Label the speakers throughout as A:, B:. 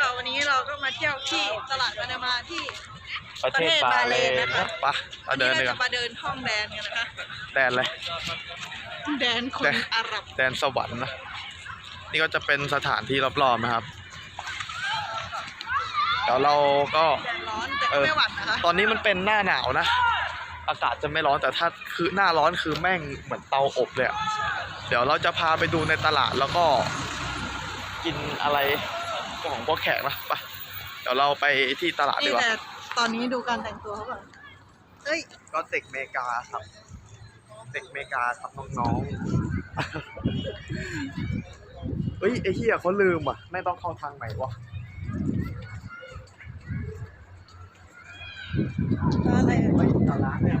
A: ค่ะวันนี้เราก็มาเที่ยวที่ตลาดมานามาที่
B: ประเทศบาเลนนะปะ
A: วั
B: มานเดิ
A: นี้
B: น
A: เรา
B: ดีก
A: จะ
B: ว่า
A: มาเดินท่องแดนกันนะคะ
B: แดนเลย
A: แดนค
B: แด
A: น
B: น
A: อาหรับ
B: แดนสวรรค์นะนี่ก็จะเป็นสถานที่รอบๆนะครับเดี๋ยวเราก็
A: แดนร้อนแต่
B: เอ
A: ก็
B: อ
A: ไม่หวั่นนะคะ
B: ตอนนี้มันเป็นหน้าหนาวนะ อากาศจะไม่ร้อนแต่ถ้าคือหน้าร้อนคือแม่งเหมือนเตาอบเลยอะเดี๋ยวเราจะพาไปดูในตลาดแล้วก็กินอะไร ของพวกแขกนะไปเดี๋ยวเราไปที่ตลาดดี
A: นี่
B: กว่า
A: แต่ตอนนี้ดูการแต่งตัวเขาก่อนเอ้ย
B: ก็เด็กเมกาครับ เด็กเมกาครับน้องๆ เฮ้ยไอ้เหี้ยเขาลืมอะไม่ต้องเข้าทางไหนวะ
A: อะไรอะ
B: เฮ้ยตลาดเนี่ย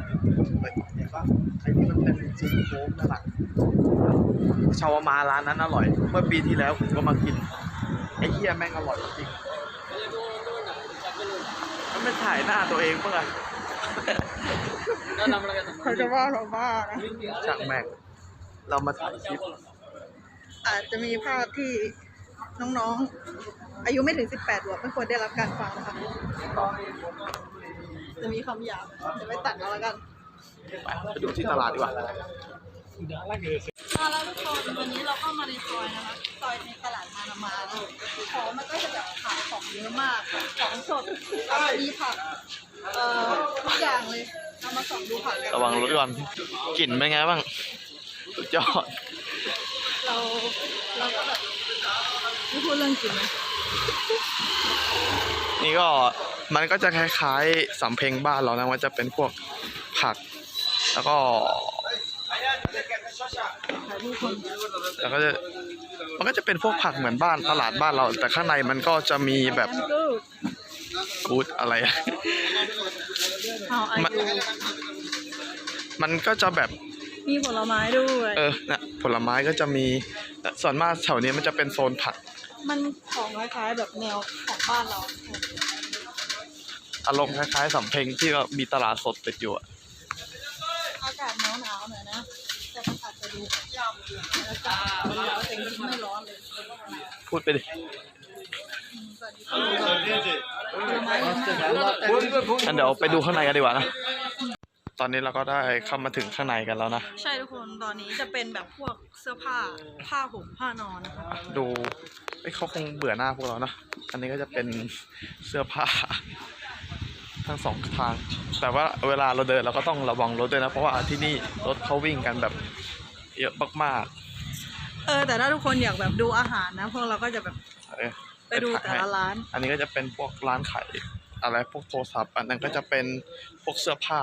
B: เฮ้ยเห็นปะไอ้ที่มันเป็นจีนโค้งนั่นแหละชาวามาร้านนั้นอร่อย เมื่อปีที่แล้วผมก็มากิน ไอ้เหี้ยแม่งอร่อยจริงมันไม่ถ่ายหน้าตัวเองเพื่อ
A: เขาจะว่าเราบ้านะ
B: ช่างแม่งเรามาถ่ายคลิป
A: อาจจะมีภาพที่น้องๆ อายุไม่ถึง 18หรวบไม่ควรได้รับการฟังนะคะจะมีคำหยาบจะไม่ตัดเอาแล้วกัน
B: ไปไปดูที่ตลาดดีกว่า
A: มาแล้วทุกคนวันนี้เราเข้ามาในซอยนะคะซอยในตลาดมานามาเลยของมันก็จะแบบขายของเยอะมากของสดแล้วก็มีผักเอ่อทุกอย่างเลยเรามาส่องดูผักกัน
B: ระวังรถก่อนกลิ่นเป็นไงบ้างสุดยอด
A: เราเราก็แบบไม่พูดเรื่องกินนะ
B: นี่ก็มันก็จะคล้ายๆสำเพ็งบ้านเรานะมันจะเป็นพวกผัก แล้วก็
A: ถ่ายรูปคน
B: แล้วก็จะมันก็จะเป็นพวกผักเหมือนบ้านตลาดบ้านเรา แต่ข้างในมันก็จะมีแบบ
A: แอมกูด
B: กูดอะไรอะ
A: เอาอา
B: มัน
A: ยุ
B: มันก็จะแบบ
A: มีผลไม้ด้วย
B: เออนะผลไม้ก็จะมีส่วนมากแถวนี้มันจะเป็นโซนผัก
A: มันของคล้ายๆแบบแนวของบ้านเรา
B: อารมณ์คล้ายๆสำเพ็งที่เรามีตลาดสดติดอยู่อะ พูดไปดิ
A: อืมสวัสดีค่ะผลไม้เยอะมาก
B: งั้นเดี๋ยวไปดูข้างในกันดีกว่านะ ตอนนี้เราก็ได้เข้ามาถึงข้างในกันแล้วนะ
A: ใช่ทุกคน ตอนนี้จะเป็นแบบพวกเสื้อผ้า ผ้าห่ม ผ้านอนนะคะ
B: ดูเอ้ยเขาคงเบื่อหน้าพวกเรานะ อันนี้ก็จะเป็นเสื้อผ้าทั้งสองทาง แต่ว่าเวลาเราเดินเราก็ต้องระวังรถด้วยนะ เพราะว่าที่นี่รถเขาวิ่งกันแบบ เยอะมาก
A: เออ แต่ถ้าทุกคนอยากแบบดูอาหารนะ พวกเราก็จะแบบ
B: ๆเออ
A: ไปดูแต่ละร้าน
B: อันนี้ก็จะเป็นพวกร้านขายอะไรพวกโทรศัพท์ อันนั้นก็จะเป็นพวกเสื้อผ้า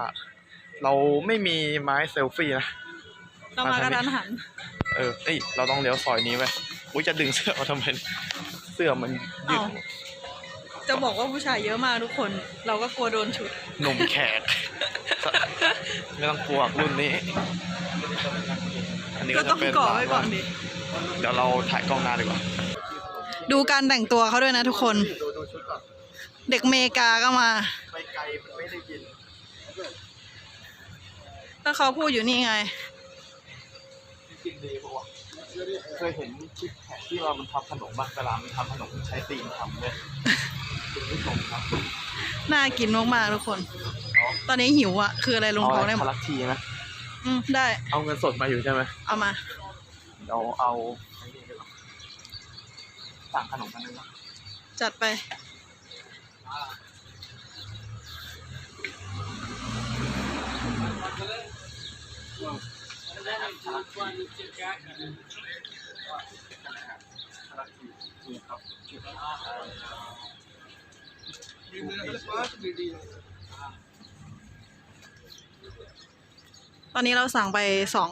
B: เราไม่มีไม้เซลฟี่นะ
A: เรามากระดานหัน
B: เออ เอ้ย เราต้องเลี้ยวซอยนี้ไปอุ้ยจะดึงเสื้อมาทำไม เสื้อมันยืด
A: อ้าวจะบอกว่าผู้ชายเยอะมากทุกคน เราก็กลัวโดนฉุด
B: หนุ่มแขก ไม่ต้องกลัวรุ่นนี้อั นนี้
A: ก็
B: ก็
A: ต้
B: จะ
A: อง
B: เป็น
A: ก่อไว้ก่อนดิ
B: เดี๋ยวเราถ่ายกล้องหน้าดีกว่า
A: ดูการแต่งตัวเขาด้วยนะทุกคน
B: ดูดูชุดก่อน
A: เด็กเมกาก็มา
B: ไปไกลมันไม่ได้ยิน
A: ก็เขาพูดอยู่นี่ไง
B: จริงดีปะวะเคยเห็นคลิปแขกที่ว่ามันทำขนมบ้างเวลามันทำขนมมันใช้ตีนทำเลยคุณผู้ชมครับ
A: น่ากินมากๆทุกคน ตอนนี้หิวอะคืออะไรลงท้องได้หม
B: พ
A: ด
B: ลักทีนะ
A: อืมได้
B: เอาเงินสดมาอยู่ใช่ไหม
A: เอามา
B: เดี๋ยวเอาไอ้นี่ดีกว่าสั่งขนมกันนึงนะ
A: จัดไปต อนนี้เราสั่งไปสอง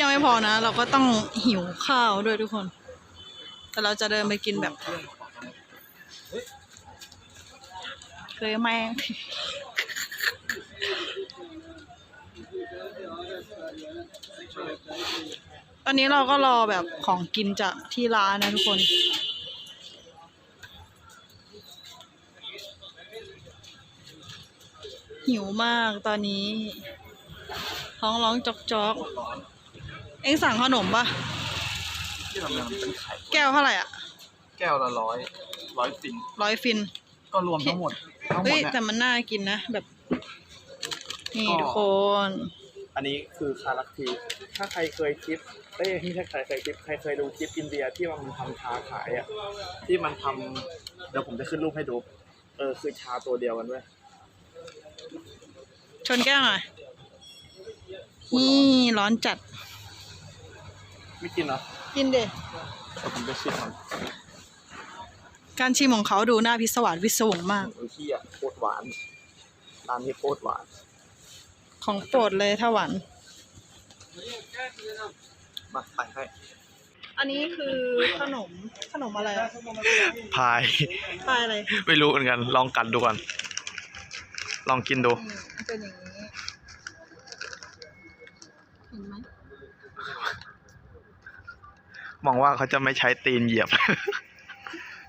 A: ยังไม่พอนะ เราก็ต้องหิวข้าวด้วยทุกคน แต่เราจะเดินไปกินแบบเคยแม่ง อนนี้เราก็รอแบบของกินจากที่ร้านนะทุกคน
B: เหิ
A: วมากตอนนี้ ท้องร้องจอกจอกเอ็งสั่งขนมปะ
B: ที่ทำงานเป็นไข่
A: แก้วเท่าไหร่อะ
B: แก้วละร้อยร้อยสิน
A: ร้อยฟิน
B: ก็รวมทั้งหมดทั้งหม
A: เฮ้
B: ด
A: ย
B: เนี่ย
A: แต่มันน่ากินนะแบบ นี่
B: ก็
A: ทุกคน
B: อันนี้คือคาราที ถ้าใครเคยคลิปเอ้ยไม่ใช่ใครเคยคลิปใครเคยดูคลิปอินเดียที่มันทำชาขายอะที่มันทำเดี๋ยวผมจะขึ้นรูปให้ดู เออคือชาตัวเดียวกันเว้ย
A: ชนแก้วหน่อยนี่ร้อนจัด
B: ไม่กินเหรอ
A: กินเด
B: เดี๋ยวผมจะชิมมัน
A: การชิมของเขาดูน่าพิศวาสวิศวงมาก
B: ไอ้ที่อะโคตรหวานร้านนี้โคตรหวาน
A: ของโปรดเลยถ้าหวาน
B: มาใส่ให้
A: อันนี้คือขนมขนมอะไรอะ
B: พาย
A: ปลายอะไร
B: ไม่รู้เหมือนกัน ลองกัดดูก่อน ลองกินดู
A: นี่มันเป็นอย่างนี้ เห็นไหม
B: มองว่าเขาจะไม่ใช้ตีนเหยียบ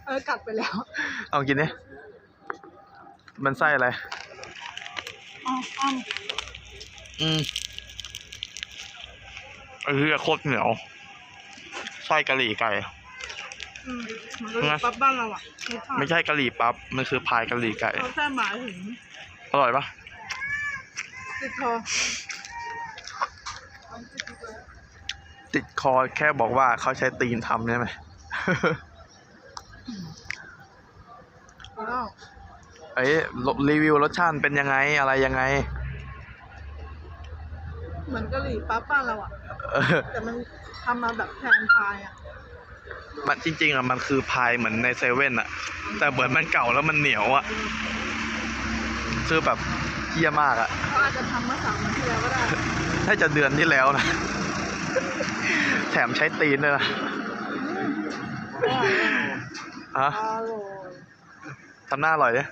A: เออกัดไปแล้ว
B: เอากินนี่มันไส้อะไร
A: อ๋ออ้อม
B: อืม เออโคตรเหนียวไส้กะหรี่ไก่
A: อืมมันก็ปั๊บบ้านเราอะ
B: ไม่ใช่กะหรี่ปั๊บ มันคือพายกะหรี่ไก่
A: เขาแค่หมายถึง
B: อร่อยปะ
A: ติดคอ
B: ติดคอแค่บอกว่าเขาใช้ตีนทำใช่ไหม
A: แล้ว
B: เอ้ยรีวิวรสชาติเป็นยังไงอะไรยังไง
A: เหมือนกะหรี่ปั๊บบ้านเราอะ
B: เออ
A: แต่มันทำมาแบบแทนพายอะ
B: มันจริงๆอะมันคือพายเหมือนในเซเว่นอะ แต่เหมือนมันเก่าแล้วมันเหนียวอะคือแบบเยี่ยมากอะ
A: เขาอาจจะทำเมื่อสามวันที่แล้วก็ได้
B: น่าจะเดือนที่แล้วนะ แถมใช้ตีนด้วยนะอะ
A: อร่อย
B: ทำหน้าอร่อยดิ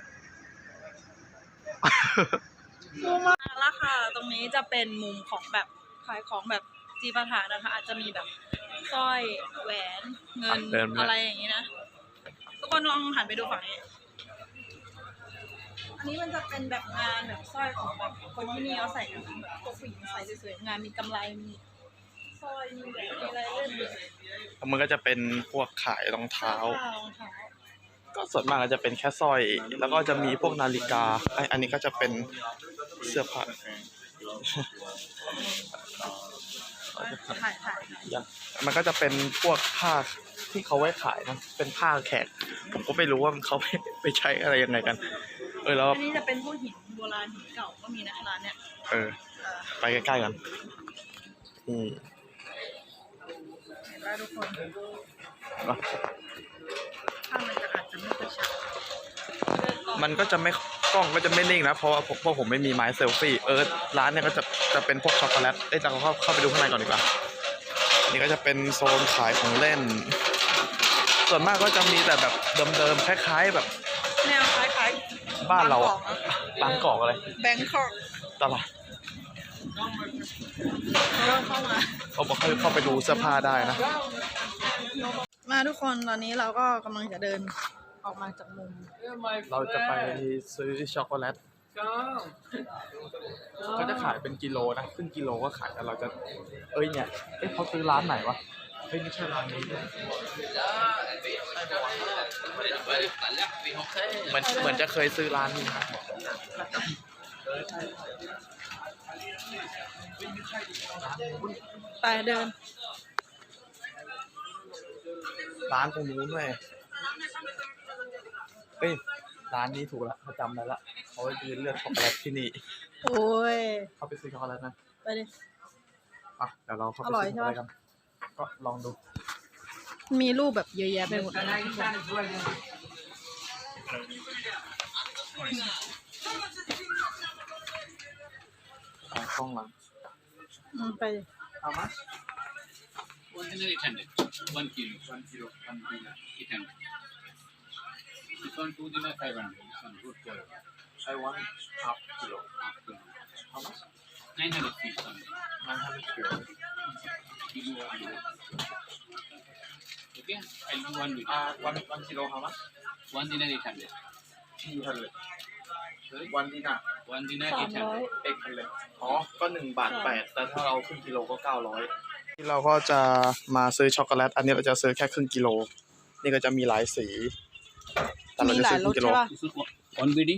A: มาแล้วค่ะ ตรงนี้จะเป็นมุมของแบบ ขายของแบบจีปาถานะคะ อาจจะมีแบบสร้อยแหวนเงิน
B: เดินไป
A: อะไรอย่างนี้นะ ทุกคนลองหันไปดูฝั่งนี้ อันนี้มันจะเป็นแบบงานแบบสร้อยของแบบคนที่นี่เขาใส่กันแบบพวกผู้หญิงใส่สวยๆงานมีกำไรมีสร้อยมีแหวนมีอะไรเล่น
B: มันก็จะเป็นพวกขายรองเท้า
A: รองเท้า
B: ก็ส่วนมากก็จะเป็นแค่สร้อย แล้วก็จะมีพวกนาฬิกาไอยอันนี้ก็จะเป็นเสื้อผ้า
A: ถ่ายถ่ายถ่าย
B: ยังมันก็จะเป็นพวกผ้าที่เขาไว้ขายนะ เป็นผ้าแขก ผมก็ไม่รู้ว่าเขาไปไปใช้อะไรยังไงกัน เออแล้ว
A: อันนี้จะเป็นพวกหินโบราณหินเก่าก็มีนะร้านเนี้ย
B: เออ
A: เออ
B: ไปใกล้ๆกันอืม
A: เห็นไหมทุกคน
B: เนอะ
A: ข้างมันจะอาจจะไม่ค่อยชัด
B: มันก็จะไม่ กล้องก็จะไม่นิ่งนะเพราะว่าผมเพราะผมไม่มีไม้เซลฟี่เออร้านเนี่ยก็จะจะเป็นพวกช็อกโกแลตเอ้ยจะเข้าเข้าไปดูข้างในก่อนดีกว่านี่ก็จะเป็นโซนขายของเล่น ส่วนมากก็จะมีแต่แบบเดิมๆคล้าย ๆ แบบ
A: แนวคล้าย
B: บ้านเราอะบางกอกอะไร
A: แบงคอก
B: ตลาด
A: เข้ามา
B: เขาบอกให้เข้าไปดูเสื้อผ้าได้นะ
A: มาทุกคนตอนนี้เราก็กำลังจะเดิน ออกมาจากมุม
B: เราจะไปซื้อช็อกโกแลตเขาจะขายเป็นกิโลนะครึ่งกิโลก็ขายแต่เราจะ เอ้ยเนี่ยเอ้ยเขาซื้อร้านไหนวะเฮ้ยไม่ใช่ร้านนี้เหมือนเหมือนจะเคยซื้อร้านนี้นะ
A: ไปเดิน
B: ร้านตรงนู้นด้วย เอ้ยร้านนี้ถูกแล้วเขาจำได้ละเขายืนเลือกช็อกโกแลตที่นี่
A: โอ้ย
B: เขาไปซื้อช็อกโกแลตนะ
A: ไปดิ
B: อะเดี๋ยวเราเข้าไป
A: อร่อย
B: ซื้อช็อกโกแลต
A: ใช่
B: กั
A: ปะ
B: นก็ลองดู
A: มีรูปแบบเยอะแยะไปหมดเลย
B: อะกล้องหลัง
A: อืมไปดิ
B: เอามา
C: Ordinary 800. 1 kilo. 1 kilo. 1 kilo. 800. This one 2 dinner 500. This one good quality.
B: I want half kilo
C: Half kilo.
B: how much
C: Nine hundred feet only.
B: 900 kilo
C: You do one kilo. Okay, I'll do one with
B: uh one one kilo how much
C: one dinner eight hundred.
B: 200วันดีน่ะ
C: One dinner,
A: สาม
C: eight
A: ร้อย
C: hundred.
B: เอ็กพันเลยอ๋อ ก็หนึ่งบาทแปดแต่ถ้าเราครึ่งกิโลก็เก้าร้อย ที่เราก็จะมาซื้อช็อกโกแลต อันนี้เราจะซื้อแค่ครึ่งกิโล นี่ก็จะมีหลายสี
A: มี
B: จะ
A: หลา
B: ซื้
A: ย
B: อค
A: ร
B: รึ่
A: ส
B: งกิโล
A: ใช่ป่ะ
C: This is one- one BD.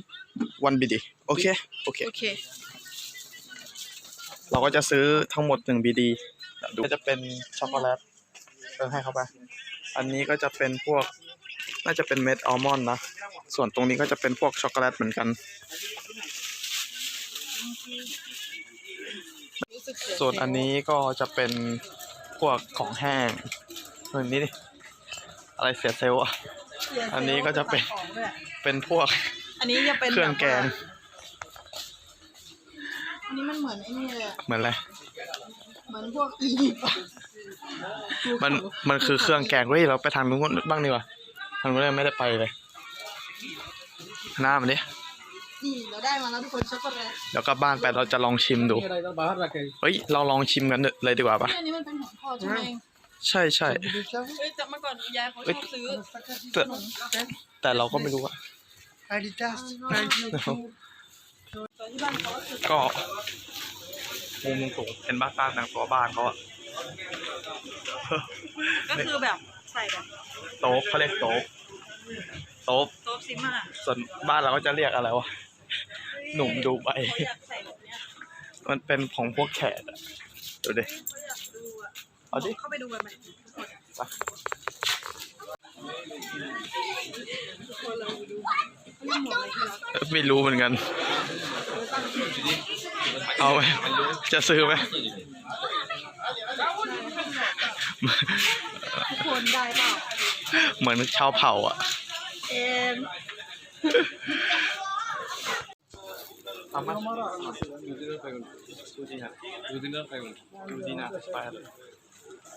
B: วันบีดีโอเค โอเค
A: โอเค
B: เราก็จะซื้อทั้งหมดหนึ่งบีดีดูก็จะเป็นช็อกโกแลตเออให้เข้าไป อันนี้ก็จะเป็นพวกน่าจะเป็นเม็ดอัลมอนด์นะ ส่วนตรงนี้ก็จะเป็นพวกช็อกโกแลตเหมือนกัน
A: รู้สึกเสีย
B: ส่วนอันนี้ก็จะเป็นพวกของแห้งส่วนนี้ดิอะไรเสียเซลล์อะ
A: เสีย
B: อันนี้ก็จะเป็น
A: ของด้วย
B: เป็นพวก
A: อันนี้จะเป็น
B: เครื่องแกง
A: บบว่าอันนี้มันเหมือนไอ้นี่เลยอะ
B: เหมือนอะไร
A: เหมือนพวกอียิปต์อะ
B: มันมันคือเครื่องแกงเฮ้ยเราไปทางนู้นบ้างดีกว่าทางนู้นยังไม่ได้ไปเลยหน้ามันดิ
A: นี่เราได้มาแล้วทุกคนช็อกโกแลต
B: เดี๋ยวกลับบ้านไปเราจะลองชิมดู เฮ้ยเราลองชิมกันเลยดีกว่าปะ
A: เนี่ยอันนี้มันเป็นของพ่อใช่ไหม
B: ใช่ใช่
A: เฮ้ยแต่เมื่อก่อนยายเขาชอบซื้อ
B: แต่แต่เราก็ไม่รู้อะ
A: ตอนที่บ้านเขาก็ซื้อ
B: ก็มุมมึงสูงเป็นบ้านบ้านแต่งตัวบ้านเขาอะ
A: ก็คือแบบใส่แบบ
B: โต๊ะเขาเรียกโต๊ะโต๊ะ
A: โต๊ะซิมา
B: ส่วนบ้านเราก็จะเรียกอะไรวะหนุ่มดูใบ
A: เขาอยากใส่แบบเนี้ย
B: มันเป็นของพวกแขกอะดูดิ
A: เขาอยากดูอะ
B: เอาดิ
A: เข้าไปดูกันไหมทุกคนเราดูเขาเรียกหมดอะไรที่รัก
B: ไม่รู้เหมือนกัน เอาไหมจะซื้อไหม
A: ทุกคนได้เปล่า
B: เหมือนชาวเผ่าอะ
A: เอ็ม
B: เอามา
C: Two dinner, five hundred.
B: ดูดีนะ
C: Two dinner, five hundred.
B: ดูดีนะไป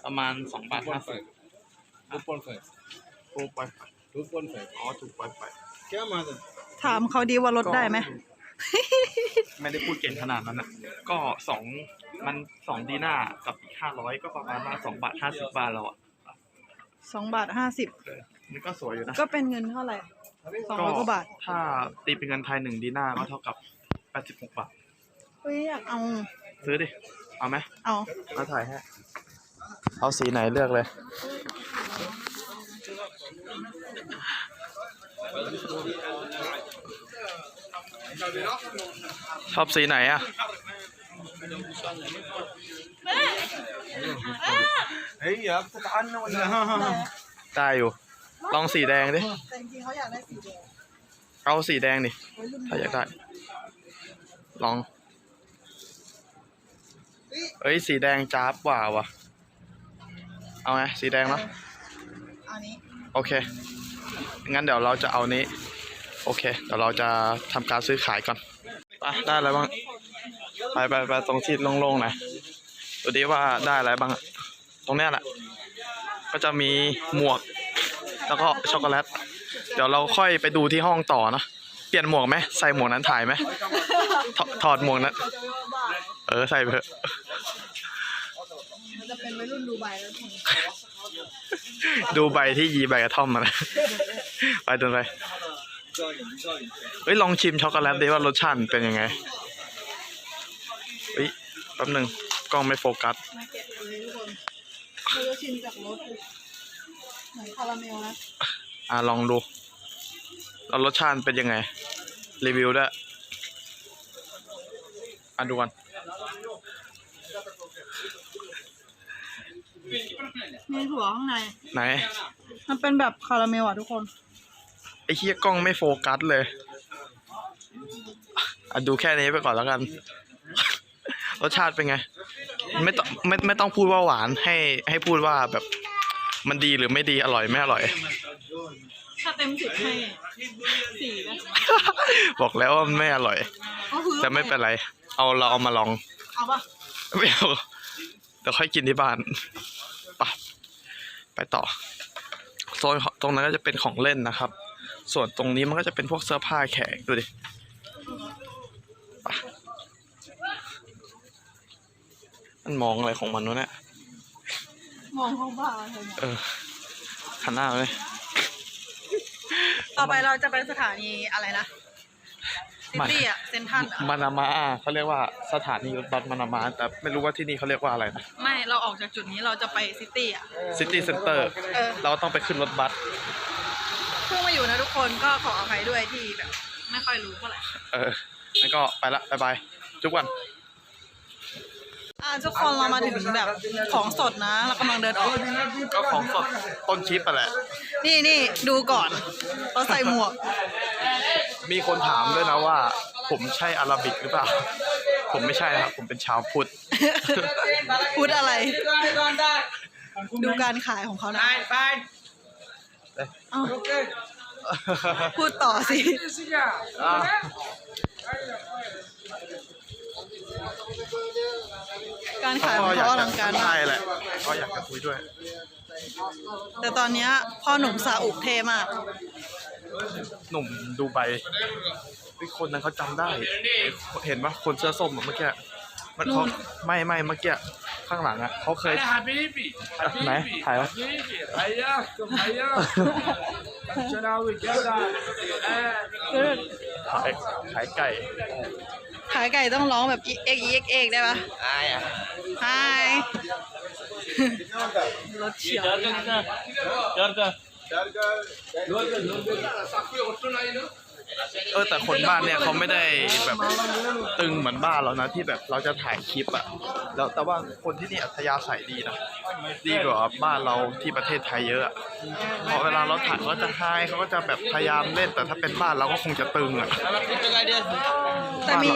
B: ประมาณสองบาท
C: Two
B: ห้า
C: point
B: สิบ
C: five. Two point five.
B: ถูกไป
C: Two point five.
B: อ๋อถูกไปไป
A: ถามเขาดีว่าลดได้ไหม
B: ไม่ได้พูดเก่งขนาดนั้นอะก็สองมันสองดีน่ากับอีกห้าร้อยก็ประมาณว่าสองบาทห้าสิบบาทเราอะ
A: สองบาทห้าสิบ
B: เออนี่ก็สวยอยู่นะ
A: ก็เป็นเงินเท่าไหร่สองร้อยกว่าบาท
B: ถ้าตีเป็นเงินไทยหนึ่งดีน่าก็เท่ากับแปดสิบหกบาท
A: เฮ้ยอยากเอา
B: ซื้อดิ เอาไหม
A: เอา
B: มาถ่ายให้ เอาสีไหนเลือกเลย ชอบสีไหนอะได้อยู่ ลองสีแดงดิ
A: แต่จริงเขาอยากได้สีแดง
B: เอาสีแดงดิถ้าอยากได้ ลองเอ้ยสีแดงจ้าบกว่าวะ เอาไงสีแดงเนาะ
A: อันนี้
B: โอเค งั้นเดี๋ยวเราจะเอานี้ โอเค เดี๋ยวเราจะทำการซื้อขายก่อนไปได้อะไรบ้าง ไปไปไปตรงที่โล่งๆหน่อยดูดิว่าได้อะไรบ้างอะตรงเนี้ยแหละ ก็จะมีหมวก แล้วก็ช็อกโกแลต เดี๋ยวเราค่อยไปดูที่ห้องต่อนะ เปลี่ยนหมวกไหมใส่หมวกนั้นถ่ายไหมถอถอดหมวกนั้น
A: เขาจะว่าบ้า
B: เออ ใส่ไปเถอะ
A: มัน จะเป็นวัยรุ่นดูไบแล้วทุกคน
B: ดูใบที่ยีใบกระท่อมมานะไปเดินไปเฮ้ยลองชิมช็อกโกแลตดิว่ารสชาติเป็นยังไงเฮ้ยแป๊บหนึ่งกล้องไม่โฟกัส
A: มาแกะเลยทุกคนเราจะชิมจากรสเหมือนคาราเมลนะ
B: อะลองดูแล้วรสชาติเป็นยังไง รีวิวด้วยอะดูกัน
A: มีถั่วข้างใน
B: ไหน
A: มันเป็นแบบคาราเมลอะทุกคน
B: ไอ้เฮียกล้องไม่โฟกัสเลยอะดูแค่นี้ไปก่อนแล้วกัน รสชาติเป็นไง ไม่ต้องไม่ไม่ต้องพูดว่าหวานให้ให้พูดว่าแบบมันดีหรือไม่ดีอร่อยไม่อร่อย
A: ถ้าเต็มสิบให้สี่นะ
B: บอกแล้วว่ามันไม่อร่อย
A: ก็คือ
B: แต่ไม่เป็นไร เอาเราเอามาลอง
A: เอาปะ
B: ไม่เอาเดี๋ยวค่อยกินที่บ้าน ไปไปต่อโซนตรงนั้นก็จะเป็นของเล่นนะครับ ส่วนตรงนี้มันก็จะเป็นพวกเสื้อผ้าแขกดูดิไปมันมองอะไรของมันวะเนี่ย
A: มองเขาบ้าอะไรเนี่ย
B: เออหันหน้าเลย
A: ต่อไปเราจะไปสถานีอะไรนะซิตี้อะ เซนทรันอะ
B: มานามาเขาเรียกว่าสถานีรถบัสมานามา แต่ไม่รู้ว่าที่นี่เขาเรียกว่าอะไรนะ
A: ไม่เราออกจากจุดนี้เราจะไปซิตี้อะ
B: ซิตี้เซ็นเตอร์
A: เออ
B: เราต้องไปขึ้นรถบัส
A: เพิ่งมาอยู่นะทุกคนก็ขออภัยด้วยที่แบบ ไม่ค่อยรู้เท่าไหร่
B: เอองั้นก็ไปละบายบายจุกวัน
A: อ่าทุกคนเรามาถึงแบบของสดนะเรากำลังเดินออก
B: ก็ของสดต้นคลิปไปแหละ
A: นี่นี่ดูก่อนเราใส่หมวก
B: มีคนถามด้วยนะว่า ผมใช่อาราบิกหรือเปล่า ผมไม่ใช่นะครับ ผมเป็นชาวพุทธ
A: พูดอะไร ดูการขายของเขานะเอ้าพูดต่อสิ
B: อะ
A: การขายของเขาอลังการมา
B: ใช่
A: ก
B: แหละก็อยากจะคุยด้วย
A: แต่ตอนเนี้ยพ่อหนุ่มซาอุเท่มาก
B: หนุ่มดูไบ พี่คนนั้นเขาจำได้ เห็นปะคนเสื้อส้มอะเมื่อกี้มันเขาไม่ไม่เมื่อกี้ข้างหลังอะเขาเคยไหนถ่าย
D: วะ
B: ขายขายไก่
A: ขายไก่ต้องร้องแบบเอ็กเอ็กเอ็กได้ปะ
B: ไอ้อะ
A: ไอรถเฉียว
B: เดิ
A: นกัน
C: เดินกันเดินกันเดินกัน
B: ออแต่คนบ้านเนี่ยเขาไม่ได้แบบตึงเหมือนบ้านเรานะที่แบบเราจะถ่ายคลิปอะแล้วแต่ว่าคนที่นี่อัธยาศัยดีนะดีกว่าบ้านเราที่ประเทศไทยเยอะอะเพราะเวลาเราถ่ายเขาก็จะไฮเขาก็จะแบบพยายามเล่นแต่ถ้าเป็นบ้านเราก็คงจะตึงอะ
A: แต่มี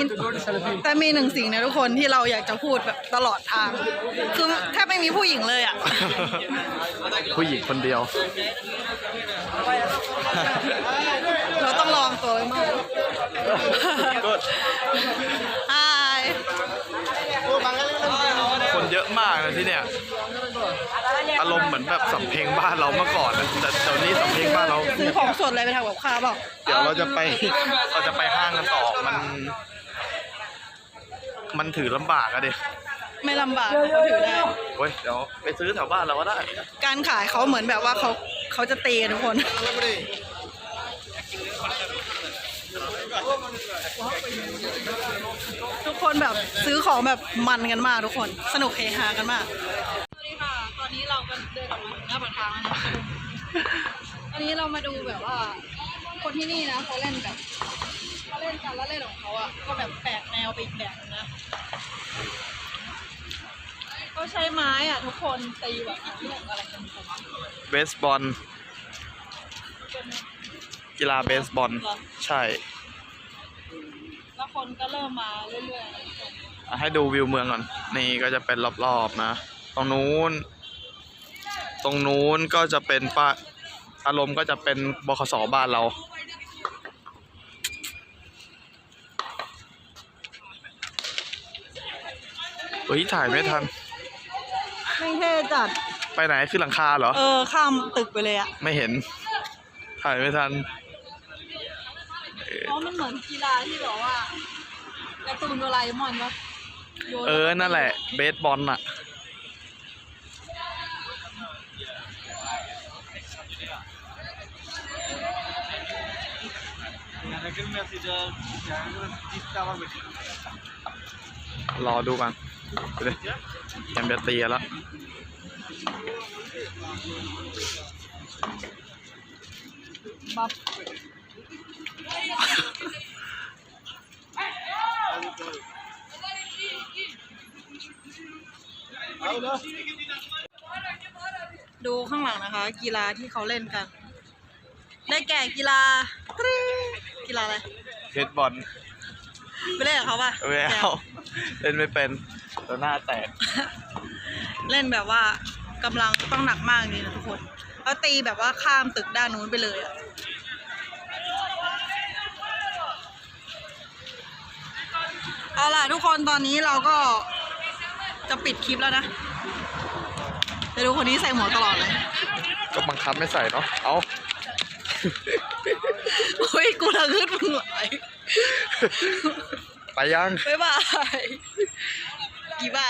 A: แต่มีหนึ่งสิ่งนะทุกคนที่เราอยากจะพูดแบบตลอดทางคือแทบไม่มีผู้หญิงเลยอะ
B: ผู้หญิงคนเดียว
A: เราต้องลองตัวไว้มาก
B: ก็
A: ไฮ
B: คนเยอะมากนะที่เนี่ย อารมณ์เหมือนแบบสำเพ็งบ้านเราเมื่อก่อนนะแต่เดี๋ยวนี้สำเพ็งบ้านเรา
A: ซื้อของสดอะไรไปทำกับข้าวเปล่า
B: เดี๋ยวเราจะไปเราจะไปห้างกันต่อมัน มันถือลำบากอะดิ
A: ไม่ลำบากเขาถือได้
B: เว้ยเดี๋ยวไปซื้อแถวบ้านเราก็ได้
A: การขายเขาเหมือนแบบว่าเขาเขาจะตีกันทุกคน ทุกคนแบบซื้อของแบบมันกันมากทุกคน สนุกเฮฮากันมาก สวัสดีค่ะ ตอนนี้เราก็เดินออกมาถึงหน้าปากทางแล้วนะตอนนี้เรามาดูแบบว่า คนที่นี่นะเขาเล่นแบบเขาเล่นการละเล่นของเขาอะก็แบบแปลกแนวไปอีกแบบนึงนะก็ใช้ไม้อะทุกคนตีแบบเรื่องอะไรกันผม
B: เบสบอลกีฬาเบสบอล ใช่
A: แล้วคนก็เริ่มมาเรื่อยๆนะทุกคน
B: อะให้ดูวิวเมืองก่อน นี่ก็จะเป็นรอบๆนะ ตรงนู้น ตรงนู้นก็จะเป็นป้าอารมณ์ก็จะเป็นบคสบ้านเรา เฮ้ย ถ่ายไม่ทัน
A: ไม่เท่จัด
B: ไปไหนขึ้นหลังคาเหรอ
A: เออ ข้ามตึกไปเลยอะ
B: ไม่เห็น ถ่ายไม่ทัน
A: เพราะมันเหมือนกีฬาที่แบบว่าการ์ตูนโดราเอมอนวะโยน
B: เออ นั่นแหละ เบสบอลน่ะ รอดูกันไปเลยแกมจะตีกันแล้ว
A: บัฟ ดูข้างหลังนะคะ กีฬาที่เขาเล่นกัน ได้แก่กีฬากรี๊ดกีฬาอะไร
B: เบสบอล
A: ไปเล่นกับเขาป่ะ
B: ไม่เอาเล่นไม่เป็นแล้วหน้าแตก
A: เล่นแบบว่ากำลังต้องหนักมากจริงนะทุกคนแล้วตีแบบว่าข้ามตึกด้านนู้นไปเลยอะ เอาล่ะทุกคนตอนนี้เราก็จะปิดคลิปแล้วนะแต่ดูคนนี้ใส่หมวกตลอดเลย
B: ก็บังคับไม่ใส่เนาะ เอา
A: โอ้ยกูละขึ้นมึงไหล
B: ไปยัง
A: บ๊ายบายกี่บ้า